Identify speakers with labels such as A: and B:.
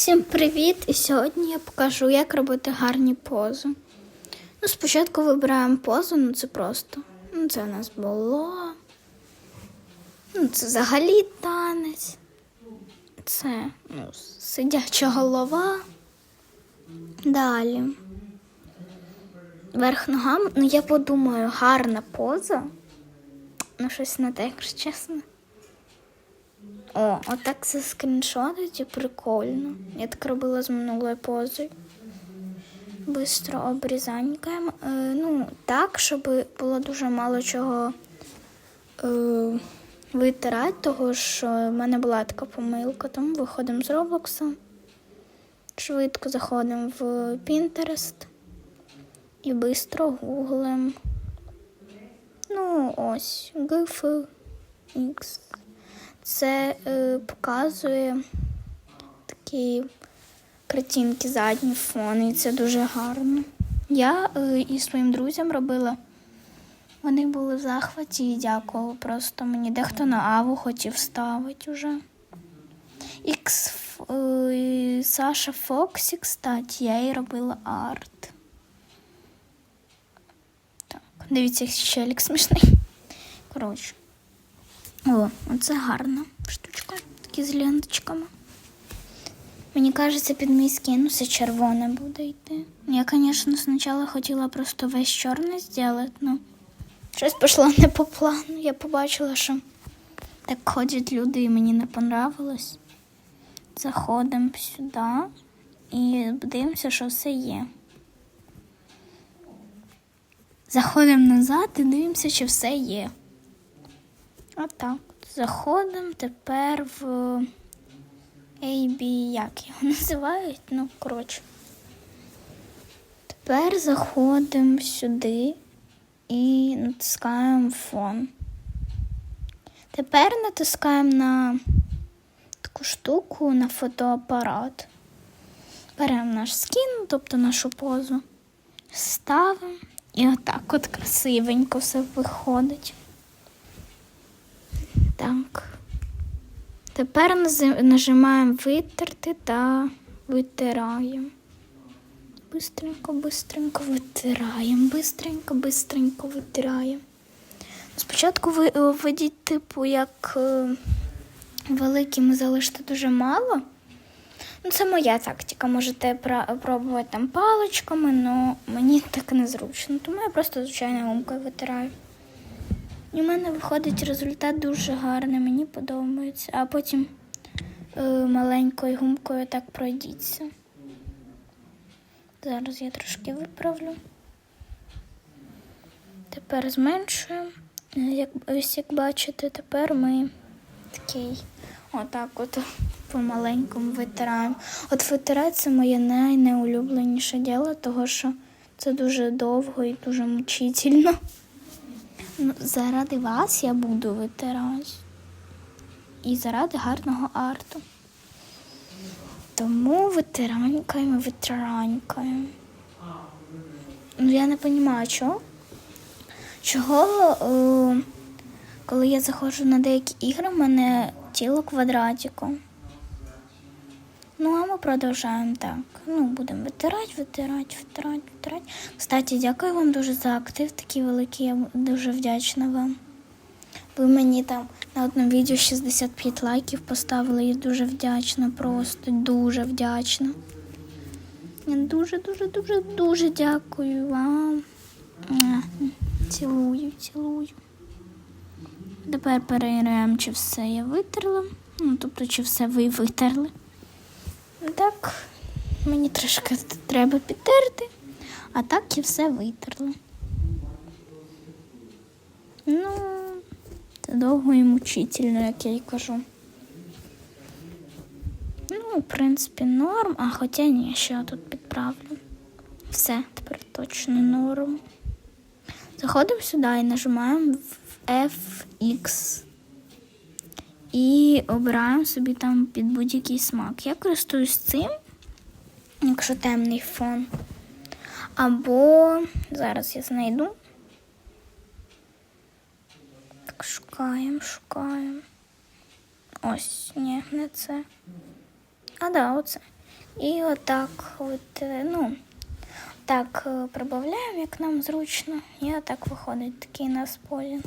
A: Всім привіт! І сьогодні я покажу, як робити гарні пози. Ну, спочатку вибираємо позу, ну це просто. Ну, це у нас було. Ну, це взагалі танець. Це ну, сидяча голова. Далі. Верх ногами. Ну, я подумаю, гарна поза. Ну, щось не те, якщо чесно. О, отак це скріншотить і прикольно. Я так робила з минулою позою. Бистро обрізанькаємо. Е, ну, так, щоб було дуже мало чого е, витирати, того що в мене була така помилка. Тому виходимо з Роблокса, швидко заходимо в Pinterest і бистро гуглимо. Ну, ось, GIF X. Це е, показує такі картинки задні фон, і це дуже гарно. Я е, і своїм друзям робила. Вони були в захваті і дякували просто мені. Дехто на аву хотів ставити уже. Ікс е, Саша Фоксі, кстати, я їй робила арт. Так, дивіться, який щелік смішний. Коротше. О, оце гарна штучка. Такі з ленточками. Мені кажеться, під мій скін все червоне буде йти. Я, звісно, спочатку хотіла просто весь чорний зробити, але щось пішло не по плану. Я побачила, що так ходять люди і мені не понравилось. Заходимо сюди і дивимося, що все є. Заходимо назад і дивимося, чи все є. Отак. Заходимо тепер в AB, як його називають? Ну, коротше. Тепер заходимо сюди і натискаємо фон. Тепер натискаємо на таку штуку на фотоапарат. Беремо наш скін, тобто нашу позу, ставимо і отак от красивенько все виходить. Так. Тепер нажимаємо витерти та витираємо. Бистренько, бистренько витираємо. Бистренько, бистренько витираємо. Спочатку ви е, введіть, типу, як е, великими залишити дуже мало. Ну, це моя тактика. Можете пробувати там паличками, але мені так незручно. Тому я просто звичайно гумкою витираю. В мене виходить результат дуже гарний, мені подобається. А потім е, маленькою гумкою так пройдіться. Зараз я трошки виправлю. Тепер зменшуємо. Як, ось як бачите, тепер ми такий отак от помаленькому витираємо. От витирати це моє найнеулюбленіше діло, того що це дуже довго і дуже мучительно. Ну, заради вас я буду витирати. І заради гарного арту. Тому витиранькаємо, витиранькаємо. Ну, я не розумію, чого. Чого, е, коли я заходжу на деякі ігри, в мене тіло квадратиком. Ну, а ми продовжуємо так. Ну, будемо витирати, витирати, витирати, витирати. Кстати, дякую вам дуже за актив, такий великий, я дуже вдячна вам. Ви мені там на одному відео 65 лайків поставили, я дуже вдячна, просто дуже вдячна. Я дуже, дуже, дуже, дуже дякую вам. Цілую, цілую. Тепер перевіряємо, чи все я витерла. Ну, тобто, чи все ви витерли. Так, мені трошки треба підтерти, а так я все витерла. Ну, це довго і мучительно, як я й кажу. Ну, в принципі, норм, а хоча ні, ще я тут підправлю. Все, тепер точно норм. Заходимо сюди і нажимаємо в FX. І обираємо собі там під будь-який смак. Я користуюсь цим, якщо темний фон. Або зараз я знайду. Так, шукаємо, шукаємо. Ось, ні, не це. А, да, оце. І отак, от, е, ну, так е, прибавляємо, як нам зручно. І отак виходить такий у нас полінг.